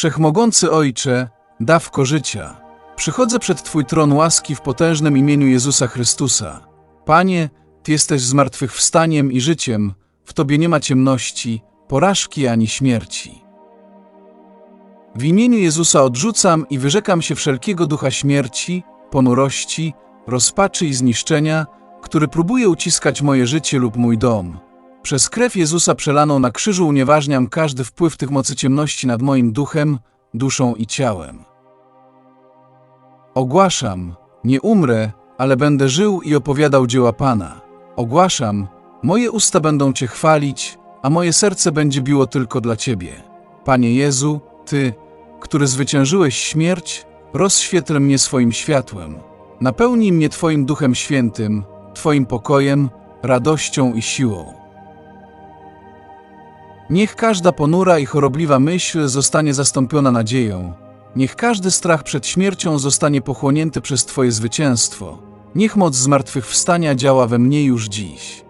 Wszechmogący Ojcze, dawko życia, przychodzę przed Twój tron łaski w potężnym imieniu Jezusa Chrystusa. Panie, Ty jesteś zmartwychwstaniem i życiem, w Tobie nie ma ciemności, porażki ani śmierci. W imieniu Jezusa odrzucam i wyrzekam się wszelkiego ducha śmierci, ponurości, rozpaczy i zniszczenia, który próbuje uciskać moje życie lub mój dom. Przez krew Jezusa przelaną na krzyżu unieważniam każdy wpływ tych mocy ciemności nad moim duchem, duszą i ciałem. Ogłaszam, nie umrę, ale będę żył i opowiadał dzieła Pana. Ogłaszam, moje usta będą Cię chwalić, a moje serce będzie biło tylko dla Ciebie. Panie Jezu, Ty, który zwyciężyłeś śmierć, rozświetl mnie swoim światłem. Napełnij mnie Twoim Duchem Świętym, Twoim pokojem, radością i siłą. Niech każda ponura i chorobliwa myśl zostanie zastąpiona nadzieją. Niech każdy strach przed śmiercią zostanie pochłonięty przez Twoje zwycięstwo. Niech moc zmartwychwstania działa we mnie już dziś.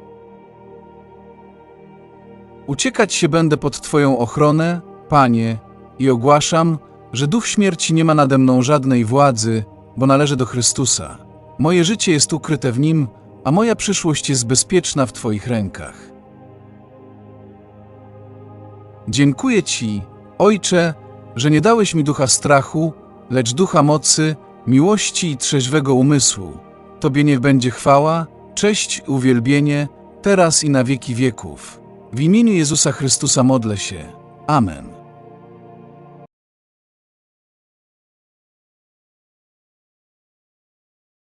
Uciekać się będę pod Twoją ochronę, Panie, i ogłaszam, że duch śmierci nie ma nade mną żadnej władzy, bo należy do Chrystusa. Moje życie jest ukryte w Nim, a moja przyszłość jest bezpieczna w Twoich rękach. Dziękuję Ci, Ojcze, że nie dałeś mi ducha strachu, lecz ducha mocy, miłości i trzeźwego umysłu. Tobie niech będzie chwała, cześć, uwielbienie, teraz i na wieki wieków. W imieniu Jezusa Chrystusa modlę się. Amen.